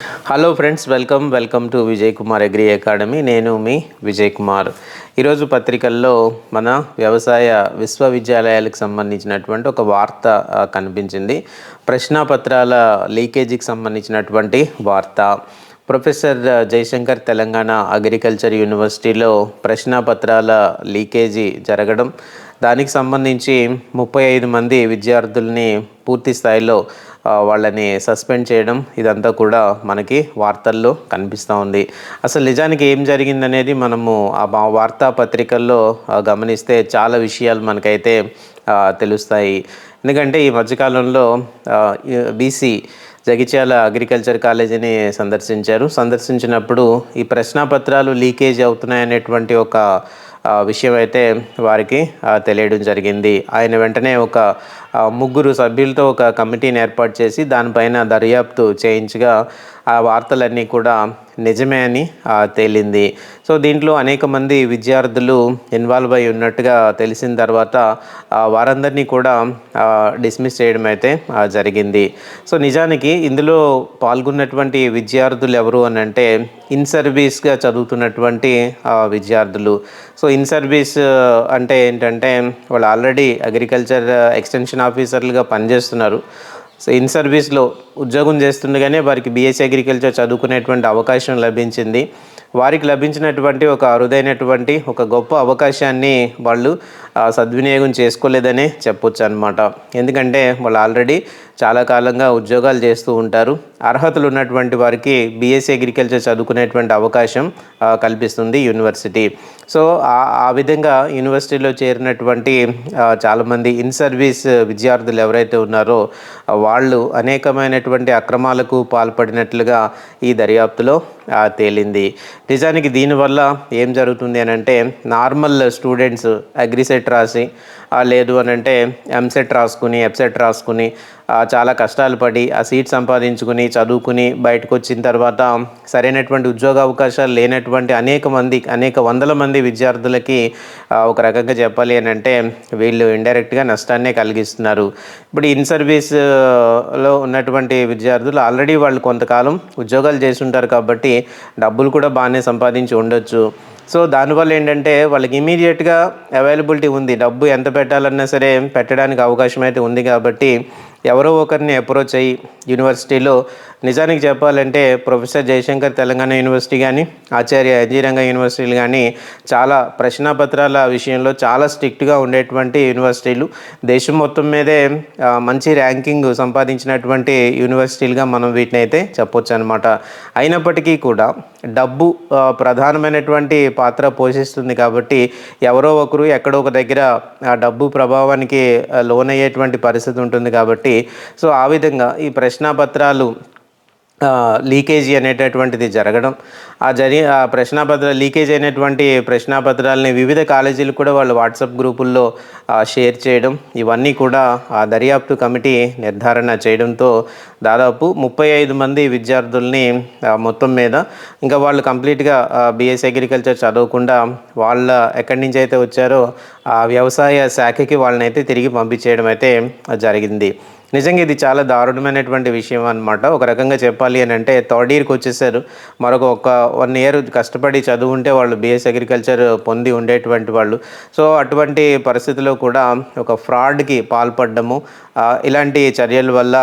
Hello friends welcome welcome to Vijay Kumar agri academy నేను మీ విజయ్ కుమార్ ఈరోజు పత్రికల్లో మన వ్యవసాయ విశ్వవిద్యాలయాలకు సంబంధించినటువంటి ఒక వార్త కనిపించింది. ప్రశ్నాపత్రాల లీకేజీకి సంబంధించినటువంటి వార్త. ప్రొఫెసర్ జయశంకర్ తెలంగాణ అగ్రికల్చర్ యూనివర్సిటీలో ప్రశ్నాపత్రాల లీకేజీ జరగడం. దానికి సంబంధించి ముప్పై ఐదు మంది విద్యార్థుల్ని పూర్తి స్థాయిలో వాళ్ళని సస్పెండ్ చేయడం ఇదంతా కూడా మనకి వార్తల్లో కనిపిస్తూ ఉంది. అసలు నిజానికి ఏం జరిగిందనేది మనము ఆ వార్తాపత్రికల్లో గమనిస్తే చాలా విషయాలు మనకైతే తెలుస్తాయి. ఎందుకంటే ఈ మధ్యకాలంలో బీసీ జగిత్యాల అగ్రికల్చర్ కాలేజీని సందర్శించారు. సందర్శించినప్పుడు ఈ ప్రశ్నాపత్రాలు లీకేజ్ అవుతున్నాయనేటువంటి ఒక విషయం అయితే వారికి తెలియడం జరిగింది. ఆయన వెంటనే ఒక ముగ్గురు సభ్యులతో ఒక కమిటీని ఏర్పాటు చేసి దానిపైన దర్యాప్తు చేయించగా ఆ వార్తలన్నీ కూడా నిజమే అని తేలింది. సో దీంట్లో అనేక మంది విద్యార్థులు ఇన్వాల్వ్ అయి ఉన్నట్టుగా తెలిసిన తర్వాత వారందరినీ కూడా డిస్మిస్ చేయడం అయితే జరిగింది. సో నిజానికి ఇందులో పాల్గొన్నటువంటి విద్యార్థులు ఎవరు అని అంటే ఇన్ సర్వీస్గా చదువుతున్నటువంటి విద్యార్థులు. సో ఇన్ సర్వీస్ అంటే ఏంటంటే వాళ్ళు ఆల్రెడీ అగ్రికల్చర్ ఎక్స్టెన్షన్ ఆఫీసర్లుగా పనిచేస్తున్నారు. సో ఇన్ సర్వీస్లో ఉద్యోగం చేస్తుండగానే వారికి బీఎస్సీ అగ్రికల్చర్ చదువుకునేటువంటి అవకాశం లభించింది. వారికి లభించినటువంటి ఒక అరుదైనటువంటి ఒక గొప్ప అవకాశాన్ని వాళ్ళు సద్వినియోగం చేసుకోలేదనే చెప్పొచ్చు అనమాట ఎందుకంటే వాళ్ళు ఆల్రెడీ చాలా కాలంగా ఉద్యోగాలు చేస్తూ ఉంటారు. అర్హతలు ఉన్నటువంటి వారికి బీఎస్సీ అగ్రికల్చర్ చదువుకునేటువంటి అవకాశం కల్పిస్తుంది యూనివర్సిటీ. సో ఆ విధంగా యూనివర్సిటీలో చేరినటువంటి చాలామంది ఇన్ సర్వీస్ విద్యార్థులు ఎవరైతే ఉన్నారో వాళ్ళు అనేకమైనటువంటి అక్రమాలకు పాల్పడినట్లుగా ఈ దర్యాప్తులో తేలింది. నిజానికి దీనివల్ల ఏం జరుగుతుంది అని అంటే నార్మల్ స్టూడెంట్స్ అగ్రిసెట్ రాసి లేదు అని అంటే ఎంసెట్ రాసుకుని ఎఫ్సెట్ రాసుకుని చాలా కష్టాలు పడి ఆ సీట్ సంపాదించుకుని చదువుకుని బయటకు వచ్చిన తర్వాత సరైనటువంటి ఉద్యోగ అవకాశాలు లేనటువంటి అనేక మంది అనేక వందల మంది విద్యార్థులకి ఒక రకంగా చెప్పాలి అని అంటే వీళ్ళు ఇండైరెక్ట్గా నష్టాన్నే కలిగిస్తున్నారు. ఇప్పుడు ఇన్ సర్వీస్లో ఉన్నటువంటి విద్యార్థులు ఆల్రెడీ వాళ్ళు కొంతకాలం ఉద్యోగాలు చేసి ఉంటారు కాబట్టి డబ్బులు కూడా బాగానే సంపాదించి ఉండొచ్చు. సో దానివల్ల ఏంటంటే వాళ్ళకి ఇమీడియట్గా అవైలబిలిటీ ఉంది. డబ్బు ఎంత పెట్టాలన్నా సరే పెట్టడానికి అవకాశం అయితే ఉంది కాబట్టి ఎవరో ఒకరిని అప్రోచ్ అయ్యి యూనివర్సిటీలో నిజానికి చెప్పాలంటే ప్రొఫెసర్ జయశంకర్ తెలంగాణ యూనివర్సిటీ కానీ ఆచార్య ఎన్జీరంగ యూనివర్సిటీలు కానీ చాలా ప్రశ్నాపత్రాల విషయంలో చాలా స్ట్రిక్ట్గా ఉండేటువంటి యూనివర్సిటీలు దేశం మొత్తం మీదే మంచి ర్యాంకింగ్ సంపాదించినటువంటి యూనివర్సిటీలుగా మనం వీటిని అయితే చెప్పొచ్చు అనమాట అయినప్పటికీ కూడా డబ్బు ప్రధానమైనటువంటి పాత్ర పోషిస్తుంది కాబట్టి ఎవరో ఒకరు ఎక్కడో ఒక దగ్గర ఆ డబ్బు ప్రభావానికి లోనయ్యేటువంటి పరిస్థితి ఉంటుంది కాబట్టి సో ఆ విధంగా ఈ ప్రశ్నాపత్రాలు లీకేజీ అనేటటువంటిది జరగడం ఆ జరి ఆ ప్రశ్నాపత్ర లీకేజ్ అయినటువంటి ప్రశ్నాపత్రాలని వివిధ కాలేజీలు కూడా వాళ్ళు వాట్సాప్ గ్రూపుల్లో షేర్ చేయడం ఇవన్నీ కూడా ఆ దర్యాప్తు కమిటీ నిర్ధారణ చేయడంతో దాదాపు ముప్పై ఐదు మంది విద్యార్థుల్ని మొత్తం మీద ఇంకా వాళ్ళు కంప్లీట్గా బీఎస్ అగ్రికల్చర్ చదవకుండా వాళ్ళ ఎక్కడి నుంచి అయితే వచ్చారో ఆ వ్యవసాయ శాఖకి వాళ్ళని అయితే తిరిగి పంపించేయడం అయితే జరిగింది. నిజంగా ఇది చాలా దారుణమైనటువంటి విషయం అనమాట ఒక రకంగా చెప్పాలి అని అంటే థర్డ్ ఇయర్కి వచ్చేసారు. మరొక ఒక వన్ ఇయర్ కష్టపడి చదువుంటే వాళ్ళు బిఎస్ అగ్రికల్చర్ పొంది ఉండేటువంటి వాళ్ళు. సో అటువంటి పరిస్థితిలో కూడా ఒక ఫ్రాడ్కి పాల్పడము ఇలాంటి చర్యల వల్ల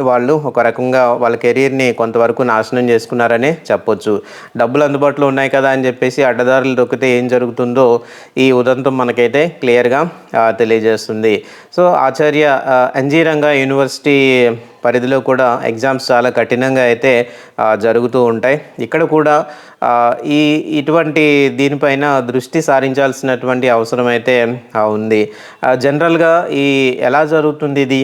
వాళ్ళు ఒక రకంగా వాళ్ళ కెరీర్ని కొంతవరకు నాశనం చేసుకున్నారనే చెప్పొచ్చు. డబ్బులు అందుబాటులో ఉన్నాయి కదా అని చెప్పేసి అడ్డదారులు దొక్కితే ఏం జరుగుతుందో ఈ ఉదంతం మనకైతే క్లియర్గా తెలియజేస్తుంది. So Acharya N G Ranga university పరిధిలో కూడా ఎగ్జామ్స్ చాలా కఠినంగా అయితే జరుగుతూ ఉంటాయి. ఇక్కడ కూడా ఈ ఇటువంటి దీనిపైన దృష్టి సారించాల్సినటువంటి అవసరం అయితే ఉంది. జనరల్గా ఈ ఎలా జరుగుతుంది ఇది?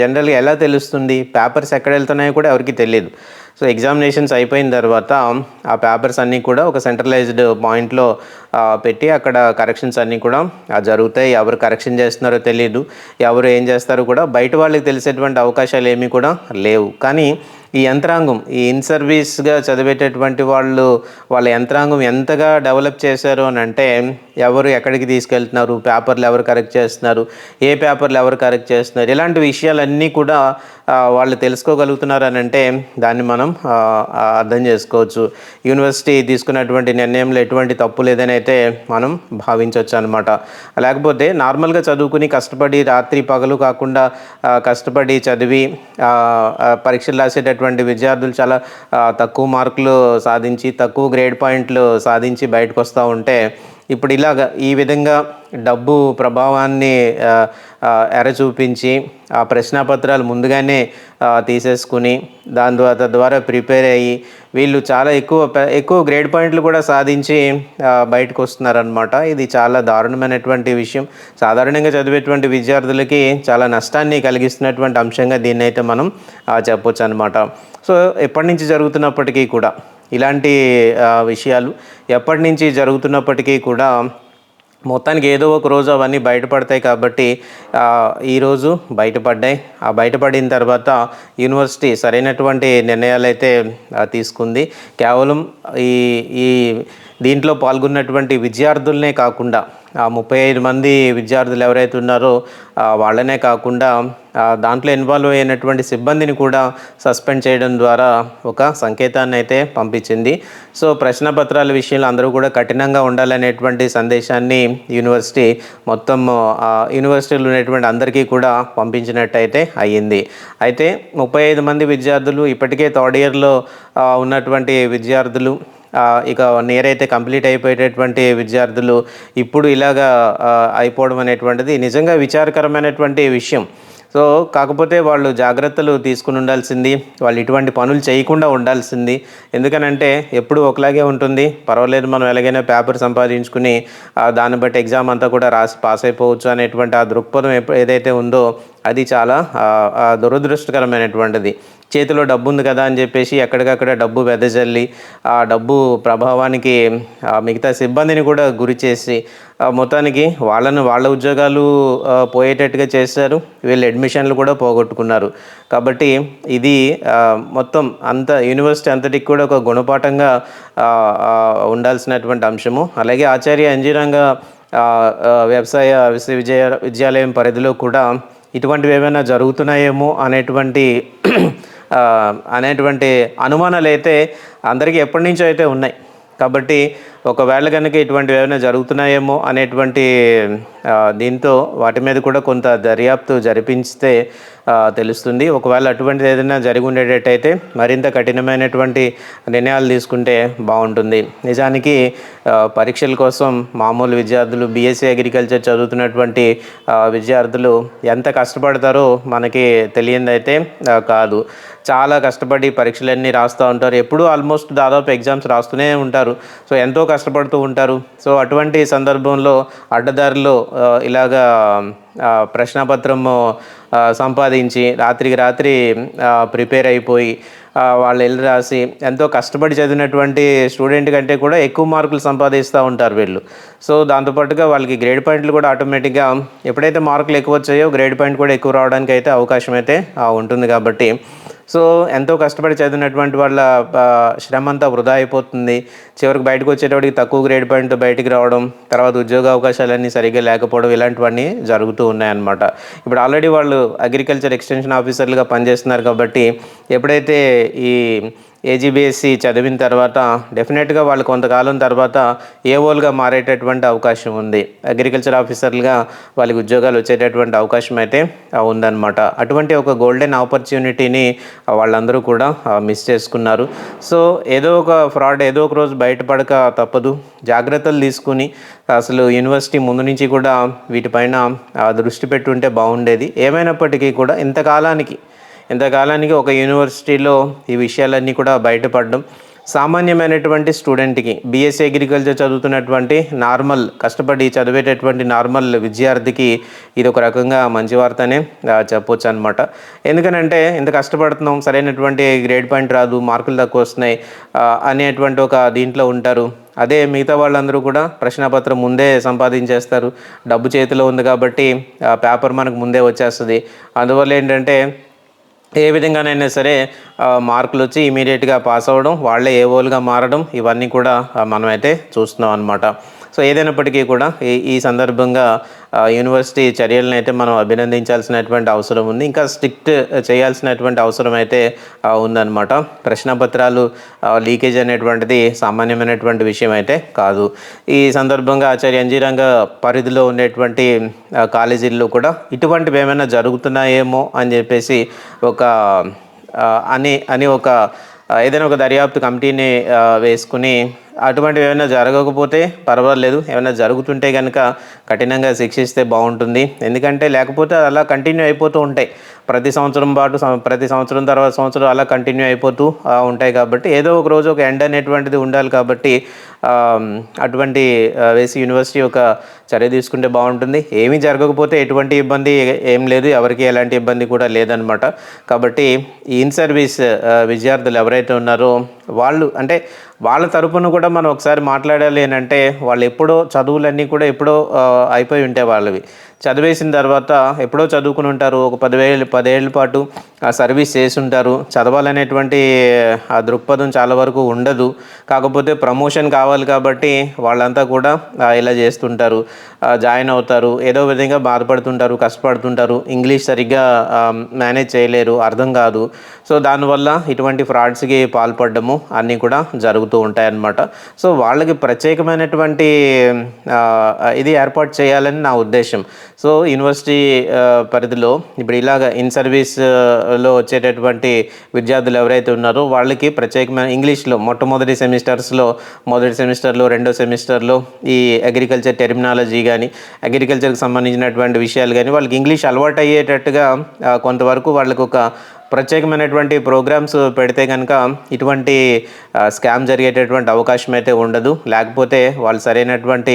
జనరల్గా ఎలా తెలుస్తుంది? పేపర్స్ ఎక్కడ వెళ్తున్నాయో కూడా ఎవరికి తెలియదు సో ఎగ్జామినేషన్స్ అయిపోయిన తర్వాత ఆ పేపర్స్ అన్నీ కూడా ఒక సెంట్రలైజ్డ్ పాయింట్లో పెట్టి అక్కడ కరెక్షన్స్ అన్నీ కూడా జరుగుతాయి. ఎవరు కరెక్షన్ చేస్తున్నారో తెలియదు ఎవరు ఏం చేస్తారో కూడా బయట వాళ్ళకి తెలిసేటువంటి అవకాశాలు ఏమీ కూడా లేవు. కానీ ఈ యంత్రాంగం ఈ ఇన్ సర్వీస్గా చదివేటటువంటి వాళ్ళు వాళ్ళ యంత్రాంగం ఎంతగా డెవలప్ చేశారు అని అంటే ఎవరు ఎక్కడికి తీసుకెళ్తున్నారు పేపర్లు ఎవరు కరెక్ట్ చేస్తున్నారు ఏ పేపర్లు ఎవరు కరెక్ట్ చేస్తున్నారు ఇలాంటి విషయాలన్నీ కూడా వాళ్ళు తెలుసుకోగలుగుతున్నారు అని అంటే దాన్ని మనం అర్థం చేసుకోవచ్చు. యూనివర్సిటీ తీసుకున్నటువంటి నిర్ణయంలో ఎటువంటి తప్పు లేదని అయితే మనం భావించవచ్చు అనమాట లేకపోతే నార్మల్గా చదువుకుని కష్టపడి రాత్రి పగలు కాకుండా కష్టపడి చదివి పరీక్షలు రాసేటట్టు పరీక్షలు విద్యార్థులు చాలా తక్కువ మార్కులు సాధించి తక్కువ గ్రేడ్ పాయింట్లు సాధించి బయటకు వస్తూ ఉంటే ఇప్పుడు ఇలాగ ఈ విధంగా డబ్బు ప్రభావాన్ని ఎరచూపించి ఆ, ఎర చూపించి ఆ ప్రశ్నాపత్రాలు ముందుగానే తీసేసుకుని దాని ద్వారా ద్వారా ప్రిపేర్ అయ్యి వీళ్ళు చాలా ఎక్కువ ఎక్కువ గ్రేడ్ పాయింట్లు కూడా సాధించి బయటకు వస్తున్నారనమాట ఇది చాలా దారుణమైనటువంటి విషయం. సాధారణంగా చదివేటువంటి విద్యార్థులకి చాలా నష్టాన్ని కలిగిస్తున్నటువంటి అంశంగా దీన్ని అయితే మనం చెప్పొచ్చు అనమాట సో ఎప్పటి నుంచి జరుగుతున్నప్పటికీ కూడా ఇలాంటి విషయాలు ఎప్పటి నుంచి జరుగుతున్నప్పటికీ కూడా మొత్తానికి ఏదో ఒక రోజు అవన్నీ బయటపడతాయి కాబట్టి ఈరోజు బయటపడ్డాయి. ఆ బయటపడిన తర్వాత యూనివర్సిటీ సరైనటువంటి నిర్ణయాలు అయితే తీసుకుంది. కేవలం ఈ ఈ దీంట్లో పాల్గొన్నటువంటి విద్యార్థులనే కాకుండా ఆ ముప్పై ఐదు మంది విద్యార్థులు ఎవరైతే ఉన్నారో వాళ్ళనే కాకుండా దాంట్లో ఇన్వాల్వ్ అయినటువంటి సిబ్బందిని కూడా సస్పెండ్ చేయడం ద్వారా ఒక సంకేతాన్ని అయితే పంపించింది. సో ప్రశ్న పత్రాల విషయంలో అందరూ కూడా కఠినంగా ఉండాలనేటువంటి సందేశాన్ని యూనివర్సిటీ మొత్తం యూనివర్సిటీలో ఉన్నటువంటి అందరికీ కూడా పంపించినట్టయితే అయ్యింది. అయితే ముప్పై ఐదు మంది విద్యార్థులు ఇప్పటికే థర్డ్ ఇయర్లో ఉన్నటువంటి విద్యార్థులు ఇక వన్ అయితే కంప్లీట్ అయిపోయేటటువంటి విద్యార్థులు ఇప్పుడు ఇలాగా అయిపోవడం అనేటువంటిది నిజంగా విచారకరమైనటువంటి విషయం. సో కాకపోతే వాళ్ళు జాగ్రత్తలు తీసుకుని ఉండాల్సింది వాళ్ళు ఇటువంటి పనులు చేయకుండా ఉండాల్సింది. ఎందుకనంటే ఎప్పుడు ఒకలాగే ఉంటుంది. పర్వాలేదు మనం ఎలాగైనా పేపర్ సంపాదించుకుని దాన్ని బట్టి ఎగ్జామ్ అంతా కూడా రాసి పాస్ అయిపోవచ్చు అనేటువంటి ఆ దృక్పథం ఏదైతే ఉందో అది చాలా దురదృష్టకరమైనటువంటిది. చేతిలో డబ్బు ఉంది కదా అని చెప్పేసి ఎక్కడికక్కడ డబ్బు వెదజల్లి ఆ డబ్బు ప్రభావానికి మిగతా సిబ్బందిని కూడా గురి చేసి ఆ, మొత్తానికి వాళ్ళను వాళ్ళ ఉద్యోగాలు పోయేటట్టుగా చేశారు. వీళ్ళు అడ్మిషన్లు కూడా పోగొట్టుకున్నారు. కాబట్టి ఇది మొత్తం అంత యూనివర్సిటీ అంతటికి కూడా ఒక గుణపాఠంగా ఉండాల్సినటువంటి అంశము. అలాగే ఆచార్య అంజీరంగ వ్యవసాయ విశ్వవిద్య విద్యాలయం పరిధిలో కూడా ఇటువంటివి ఏమైనా జరుగుతున్నాయేమో అనేటువంటి అనేటువంటి అనుమానాలు అయితే అందరికీ ఎప్పటి నుంచో అయితే ఉన్నాయి. కాబట్టి ఒకవేళ కనుక ఇటువంటివి ఏమైనా జరుగుతున్నాయేమో అనేటువంటి దీంతో వాటి మీద కూడా కొంత దర్యాప్తు జరిపించితే తెలుస్తుంది. ఒకవేళ అటువంటిది ఏదైనా జరిగి ఉండేటట్టయితే మరింత కఠినమైనటువంటి నిర్ణయాలు తీసుకుంటే బాగుంటుంది. నిజానికి పరీక్షల కోసం మామూలు విద్యార్థులు బీఎస్సీ అగ్రికల్చర్ చదువుతున్నటువంటి విద్యార్థులు ఎంత కష్టపడతారో మనకి తెలియందైతే కాదు. చాలా కష్టపడి పరీక్షలన్నీ రాస్తూ ఉంటారు. ఎప్పుడూ ఆల్మోస్ట్ దాదాపు ఎగ్జామ్స్ రాస్తూనే ఉంటారు. సో ఎంతో కష్టపడుతూ ఉంటారు. సో అటువంటి సందర్భంలో అడ్డదారిలో ఇలాగా ప్రశ్నపత్రము సంపాదించి రాత్రికి రాత్రి ప్రిపేర్ అయిపోయి వాళ్ళు వెళ్ళి రాసి ఎంతో కష్టపడి చదివినటువంటి స్టూడెంట్ కంటే కూడా ఎక్కువ మార్కులు సంపాదిస్తూ ఉంటారు వీళ్ళు. సో దాంతోపాటుగా వాళ్ళకి గ్రేడ్ పాయింట్లు కూడా ఆటోమేటిక్గా ఎప్పుడైతే మార్కులు ఎక్కువ వచ్చాయో గ్రేడ్ పాయింట్ కూడా ఎక్కువ రావడానికి అయితే అవకాశం అయితే ఉంటుంది కాబట్టి సో ఎంతో కష్టపడి చదివినటువంటి వాళ్ళ శ్రమ అంతా వృధా అయిపోతుంది. చివరికి బయటకు వచ్చేటప్పటికి తక్కువ గ్రేడ్ పాయింట్ బయటికి రావడం తర్వాత ఉద్యోగ అవకాశాలన్నీ సరిగ్గా లేకపోవడం ఇలాంటివన్నీ జరుగుతూ ఉన్నాయన్నమాట. ఇప్పుడు ఆల్రెడీ వాళ్ళు అగ్రికల్చర్ ఎక్స్టెన్షన్ ఆఫీసర్లుగా పనిచేస్తున్నారు కాబట్టి ఎప్పుడైతే ఈ ఏజీబీఎస్సీ చదివిన తర్వాత డెఫినెట్గా వాళ్ళు కొంతకాలం తర్వాత ఏఓలుగా మారేటటువంటి అవకాశం ఉంది. అగ్రికల్చర్ ఆఫీసర్లుగా వాళ్ళకి ఉద్యోగాలు వచ్చేటటువంటి అవకాశం అయితే ఉందన్నమాట. అటువంటి ఒక గోల్డెన్ ఆపర్చునిటీని వాళ్ళందరూ కూడా మిస్ చేసుకున్నారు. సో ఏదో ఒక ఫ్రాడ్ ఏదో ఒక రోజు బయటపడక తప్పదు. జాగ్రత్తలు తీసుకుని అసలు యూనివర్సిటీ ముందు నుంచి కూడా వీటిపైన దృష్టి పెట్టుంటే బాగుండేది. ఏమైనప్పటికీ కూడా ఇంతకాలానికి ఇంతకాలానికి ఒక యూనివర్సిటీలో ఈ విషయాలన్నీ కూడా బయటపడడం. సామాన్యమైనటువంటి స్టూడెంట్కి బీఎస్సీ అగ్రికల్చర్ చదువుతున్నటువంటి నార్మల్ కష్టపడి చదివేటటువంటి నార్మల్ విద్యార్థికి ఇది ఒక రకంగా మంచి వార్తనే చెప్పొచ్చు అనమాట ఎందుకనంటే ఇంత కష్టపడుతున్నాం సరైనటువంటి గ్రేడ్ పాయింట్ రాదు మార్కులు తక్కువ వస్తున్నాయి అనేటువంటి ఒక దీంట్లో ఉంటారు. అదే మిగతా వాళ్ళందరూ కూడా ప్రశ్నపత్రం ముందే సంపాదించేస్తారు. డబ్బు చేతిలో ఉంది కాబట్టి పేపర్ మనకు ముందే వచ్చేస్తుంది. అందువల్ల ఏంటంటే ఏ విధంగానైనా సరే మార్కులు వచ్చి ఇమీడియట్గా పాస్ అవ్వడం వాళ్ళే ఏ ఓలుగా మారడం ఇవన్నీ కూడా మనమైతే చూస్తున్నాం అనమాట సో ఏదైనప్పటికీ కూడా ఈ ఈ సందర్భంగా యూనివర్సిటీ చర్యలను అయితే మనం అభినందించాల్సినటువంటి అవసరం ఉంది. ఇంకా స్ట్రిక్ట్ చేయాల్సినటువంటి అవసరం అయితే ఉందన్నమాట. ప్రశ్నపత్రాలు లీకేజ్ అనేటువంటిది సామాన్యమైనటువంటి విషయం అయితే కాదు. ఈ సందర్భంగా ఆచార్య అంజీరంగ పరిధిలో ఉండేటువంటి కాలేజీల్లో కూడా ఇటువంటివి ఏమైనా జరుగుతున్నాయేమో అని చెప్పేసి ఒక అని అని ఒక ఏదైనా ఒక దర్యాప్తు కమిటీని వేసుకుని అటువంటివి ఏమైనా జరగకపోతే పర్వాలేదు. ఏమైనా జరుగుతుంటే కనుక కఠినంగా శిక్షిస్తే బాగుంటుంది. ఎందుకంటే లేకపోతే అలా కంటిన్యూ అయిపోతూ ఉంటాయి. ప్రతి సంవత్సరం పాటు ప్రతి సంవత్సరం తర్వాత సంవత్సరం అలా కంటిన్యూ అయిపోతూ ఉంటాయి కాబట్టి ఏదో ఒక రోజు ఒక ఎండ్ అనేటువంటిది ఉండాలి కాబట్టి అటువంటి వేసి యూనివర్సిటీ ఒక చర్య తీసుకుంటే బాగుంటుంది. ఏమీ జరగకపోతే ఎటువంటి ఇబ్బంది ఏం లేదు. ఎవరికి ఎలాంటి ఇబ్బంది కూడా లేదనమాట. కాబట్టి ఈ ఇన్ సర్వీస్ విద్యార్థులు ఎవరైతే ఉన్నారో వాళ్ళు అంటే వాళ్ళ తరపున కూడా మనం ఒకసారి మాట్లాడాలి అని అంటే వాళ్ళు ఎప్పుడో చదువులన్నీ కూడా ఎప్పుడో అయిపోయి ఉంటాయి వాళ్ళవి. చదివేసిన తర్వాత ఎప్పుడో చదువుకుని ఉంటారు. ఒక పదివేలు పదేళ్ళ పాటు సర్వీస్ చేసి ఉంటారు చదవాలనేటువంటి ఆ దృక్పథం చాలా వరకు ఉండదు. కాకపోతే ప్రమోషన్ కావాలి కాబట్టి వాళ్ళంతా కూడా ఇలా చేస్తుంటారు. జాయిన్ అవుతారు. ఏదో విధంగా బాధపడుతుంటారు కష్టపడుతుంటారు. ఇంగ్లీష్ సరిగ్గా మేనేజ్ చేయలేరు అర్థం కాదు. సో దానివల్ల ఇటువంటి ఫ్రాడ్స్కి పాల్పడము అన్నీ కూడా జరుగుతూ ఉంటాయన్నమాట. సో వాళ్ళకి ప్రత్యేకమైనటువంటి ఇది ఏర్పాటు చేయాలని నా ఉద్దేశం. సో యూనివర్సిటీ పరిధిలో ఇప్పుడు ఇలాగ ఇన్ సర్వీస్ లో వచ్చేటటువంటి విద్యార్థులు ఎవరైతే ఉన్నారో వాళ్ళకి ప్రత్యేకమైన ఇంగ్లీష్లో మొట్టమొదటి సెమిస్టర్స్లో మొదటి సెమిస్టర్లో రెండో సెమిస్టర్లో ఈ అగ్రికల్చర్ టెర్మినాలజీ కానీ అగ్రికల్చర్కి సంబంధించినటువంటి విషయాలు కానీ వాళ్ళకి ఇంగ్లీష్ అలవాటు అయ్యేటట్టుగా కొంతవరకు వాళ్ళకు ఒక ప్రత్యేకమైనటువంటి ప్రోగ్రామ్స్ పెడితే కనుక ఇటువంటి స్కామ్ జరిగేటటువంటి అవకాశం అయితే ఉండదు. లేకపోతే వాళ్ళు సరైనటువంటి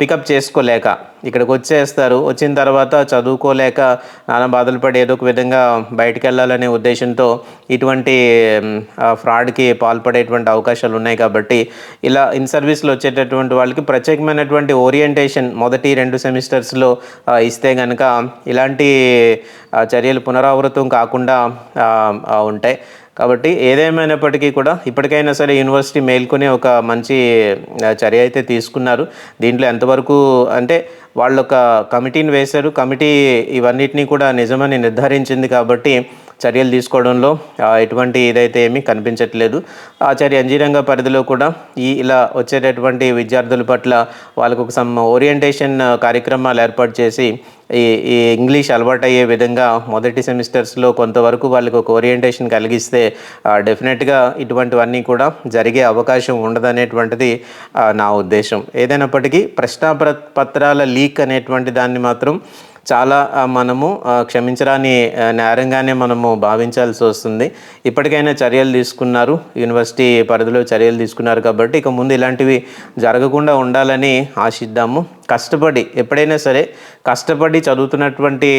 పికప్ చేసుకోలేక ఇక్కడికి వచ్చేస్తారు. వచ్చిన తర్వాత చదువుకోలేక నానా బాధలు పడి ఏదో ఒక విధంగా బయటికి వెళ్ళాలనే ఉద్దేశంతో ఇటువంటి ఫ్రాడ్కి పాల్పడేటువంటి అవకాశాలు ఉన్నాయి కాబట్టి ఇలా ఇన్ సర్వీస్లో వచ్చేటటువంటి వాళ్ళకి ప్రత్యేకమైనటువంటి ఓరియంటేషన్ మొదటి రెండు సెమిస్టర్స్లో ఇస్తే కనుక ఇలాంటి చర్యలు పునరావృతం కాకుండా ఉంటాయి. కాబట్టి ఏదేమైనప్పటికీ కూడా ఇప్పటికైనా సరే యూనివర్సిటీ మేల్కొనే ఒక మంచి చర్య అయితే తీసుకున్నారు. దీంట్లో ఎంతవరకు అంటే వాళ్ళు ఒక కమిటీని వేశారు. కమిటీ ఇవన్నిటినీ కూడా నిజమని నిర్ధారించింది కాబట్టి చర్యలు తీసుకోవడంలో ఎటువంటి ఇదైతే ఏమీ కనిపించట్లేదు. ఆచార్య అంజీరంగ పరిధిలో కూడా ఈ ఇలా వచ్చేటటువంటి విద్యార్థుల పట్ల వాళ్ళకు ఒక సమ్ ఓరియంటేషన్ కార్యక్రమాలు ఏర్పాటు చేసి ఈ ఈ ఇంగ్లీష్ అలవాటు అయ్యే విధంగా మొదటి సెమిస్టర్స్లో కొంతవరకు వాళ్ళకి ఒక ఓరియంటేషన్ కలిగిస్తే డెఫినెట్గా ఇటువంటివన్నీ కూడా జరిగే అవకాశం ఉండదనేటువంటిది నా ఉద్దేశం. ఏదైనప్పటికీ ప్రశ్నాపత్ర పత్రాల లీక్ అనేటువంటి దాన్ని మాత్రం చాలా మనము క్షమించరాని నేరంగానే మనము భావించాల్సి వస్తుంది. ఇప్పటికైనా చర్యలు తీసుకున్నారు. యూనివర్సిటీ పరిధిలో చర్యలు తీసుకున్నారు కాబట్టి ఇక ముందు ఇలాంటివి జరగకుండా ఉండాలని ఆశిద్దాము. కష్టపడి ఎప్పుడైనా సరే కష్టపడి చదువుతున్నటువంటి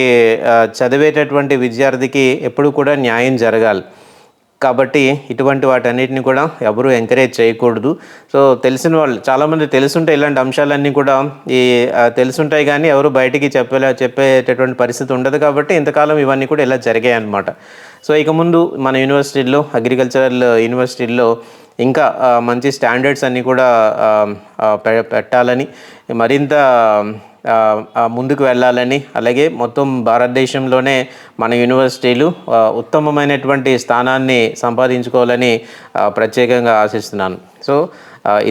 చదివేటటువంటి విద్యార్థికి ఎప్పుడు కూడా న్యాయం జరగాలి. కాబట్టి ఇటువంటి వాటన్నిటిని కూడా ఎవరు ఎంకరేజ్ చేయకూడదు. సో తెలిసిన వాళ్ళు చాలామంది తెలుసుంటే ఇలాంటి అంశాలన్నీ కూడా ఈ తెలుసుంటాయి కానీ ఎవరు బయటికి చెప్పేలా చెప్పేటటువంటి పరిస్థితి ఉండదు కాబట్టి ఇంతకాలం ఇవన్నీ కూడా ఇలా జరిగాయి అన్నమాట. సో ఇక ముందు మన యూనివర్సిటీల్లో అగ్రికల్చరల్ యూనివర్సిటీల్లో ఇంకా మంచి స్టాండర్డ్స్ అన్నీ కూడా పె- పెట్టాలని మరింత ముందుకు వెళ్ళాలని అలాగే మొత్తం భారతదేశంలోనే మన యూనివర్సిటీలు ఉత్తమమైనటువంటి స్థానాన్ని సంపాదించుకోవాలని ప్రత్యేకంగా ఆశిస్తున్నాను. సో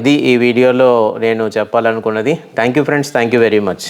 ఇది ఈ వీడియోలో నేను చెప్పాలనుకున్నది. Thank you friends thank you very much